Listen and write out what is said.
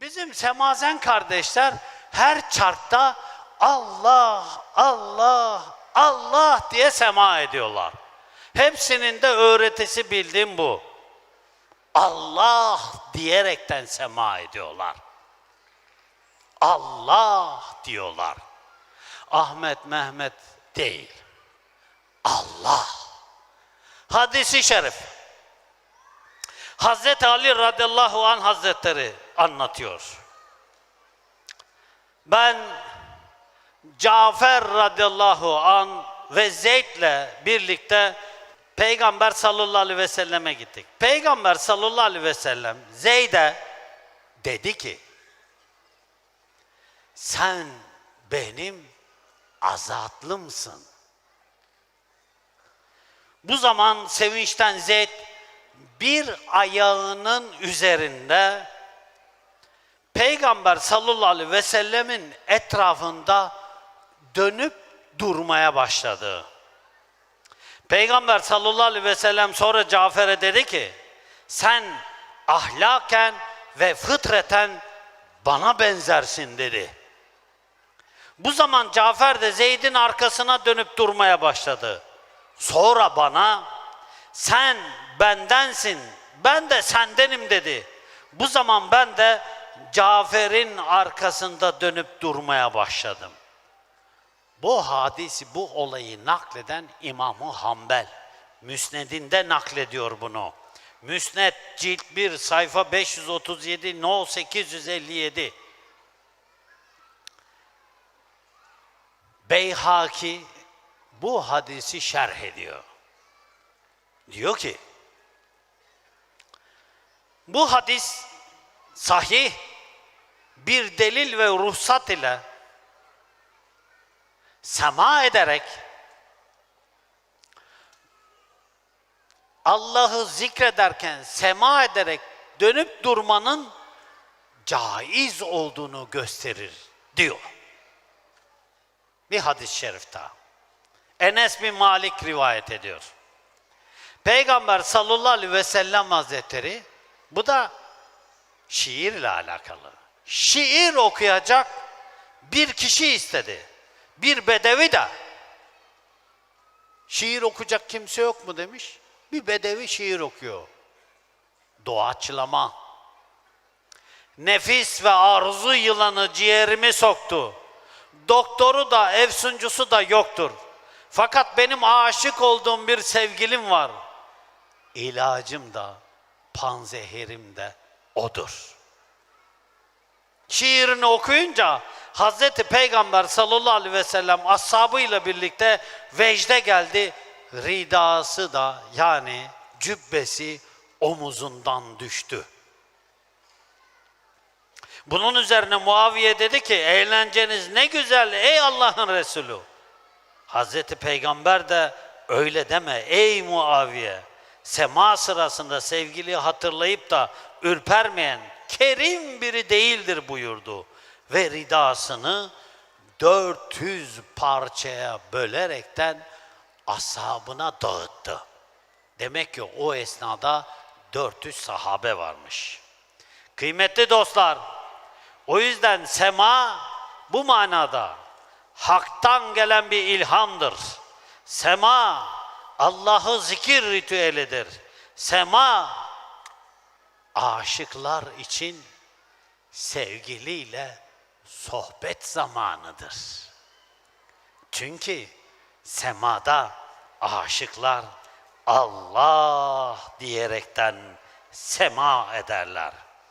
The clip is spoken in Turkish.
Bizim semazen kardeşler her çarkta Allah, Allah, Allah diye sema ediyorlar. Hepsinin de öğretisi bildiğim bu. Allah diyerekten sema ediyorlar. Allah diyorlar. Ahmet, Mehmet değil. Allah. Hadisi şerif. Hazreti Ali radıyallahu an hazretleri anlatıyor. Ben Cafer radıyallahu an ve Zeyd'le birlikte Peygamber sallallahu aleyhi ve selleme gittik. Peygamber sallallahu aleyhi ve sellem Zeyd'e dedi ki sen benim azatlımsın. Bu zaman sevinçten Zeyd bir ayağının üzerinde Peygamber sallallahu aleyhi ve sellemin etrafında dönüp durmaya başladı. Peygamber sallallahu aleyhi ve sellem sonra Cafer'e dedi ki sen ahlaken ve fıtreten bana benzersin dedi. Bu zaman Cafer de Zeyd'in arkasına dönüp durmaya başladı. Sonra bana sen bendensin, ben de sendenim dedi. Bu zaman ben de Cafer'in arkasında dönüp durmaya başladım. Bu hadisi, bu olayı nakleden İmam-ı Hanbel. Müsnedinde naklediyor bunu. Müsned cilt 1 sayfa 537 no 857. Beyhaki bu hadisi şerh ediyor. Diyor ki, bu hadis sahih bir delil ve ruhsat ile sema ederek Allah'ı zikrederken sema ederek dönüp durmanın caiz olduğunu gösterir diyor. Bir hadis-i şerif. Enes bin Malik rivayet ediyor. Peygamber sallallahu aleyhi ve sellem hazretleri bu da şiirle alakalı. Şiir okuyacak bir kişi istedi. Bir bedevi de şiir okuyacak kimse yok mu demiş. Bir bedevi şiir okuyor. Doğaçlama. Nefis ve arzu yılanı ciğerimi soktu. Doktoru da efsuncusu da yoktur. Fakat benim aşık olduğum bir sevgilim var. İlacım da panzehirim de odur. Şiirini okuyunca Hazreti Peygamber sallallahu aleyhi ve sellem ashabıyla birlikte vecde geldi. Ridası da yani cübbesi omuzundan düştü. Bunun üzerine Muaviye dedi ki eğlenceniz ne güzel ey Allah'ın Resulü. Hazreti Peygamber de öyle deme ey Muaviye. Sema sırasında sevgili hatırlayıp da ürpermeyen kerim biri değildir buyurdu. Ve ridasını 400 parçaya bölerekten ashabına dağıttı. Demek ki o esnada 400 sahabe varmış. Kıymetli dostlar, o yüzden sema bu manada haktan gelen bir ilhamdır. Sema Allah'ı zikir ritüelidir. Sema aşıklar için sevgiliyle sohbet zamanıdır. Çünkü semada aşıklar Allah diyerekten sema ederler.